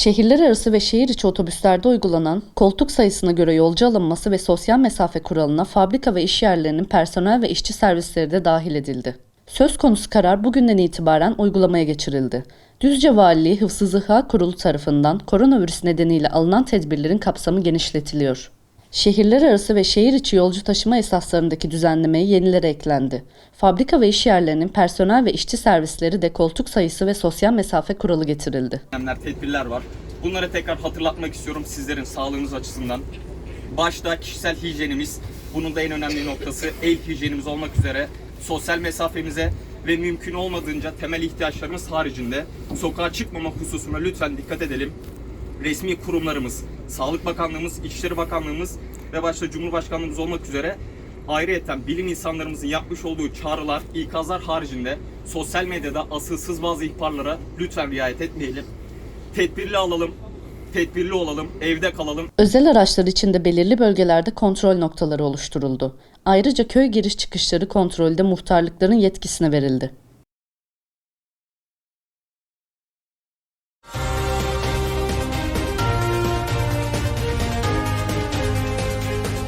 Şehirler arası ve şehir içi otobüslerde uygulanan koltuk sayısına göre yolcu alınması ve sosyal mesafe kuralına fabrika ve iş yerlerinin personel ve işçi servisleri de dahil edildi. Söz konusu karar bugünden itibaren uygulamaya geçirildi. Düzce Valiliği Hıfzı Zıha Kurulu tarafından koronavirüs nedeniyle alınan tedbirlerin kapsamı genişletiliyor. Şehirler arası ve şehir içi yolcu taşıma esaslarındaki düzenlemeye yenileri eklendi. Fabrika ve iş yerlerinin personel ve işçi servisleri de koltuk sayısı ve sosyal mesafe kuralı getirildi. tedbirler var. Bunları tekrar hatırlatmak istiyorum sizlerin sağlığınız açısından. Başta kişisel hijyenimiz, bunun da en önemli noktası el hijyenimiz olmak üzere sosyal mesafemize ve mümkün olmadığınca temel ihtiyaçlarımız haricinde sokağa çıkmama hususuna lütfen dikkat edelim. Resmi kurumlarımız, Sağlık Bakanlığımız, İçişleri Bakanlığımız ve başta Cumhurbaşkanlığımız olmak üzere ayrıyeten bilim insanlarımızın yapmış olduğu çağrılar, ikazlar haricinde sosyal medyada asılsız bazı ihbarlara lütfen riayet etmeyelim. Tedbirli alalım, tedbirli olalım, evde kalalım. Özel araçlar için de belirli bölgelerde kontrol noktaları oluşturuldu. Ayrıca köy giriş çıkışları kontrolde muhtarlıkların yetkisine verildi.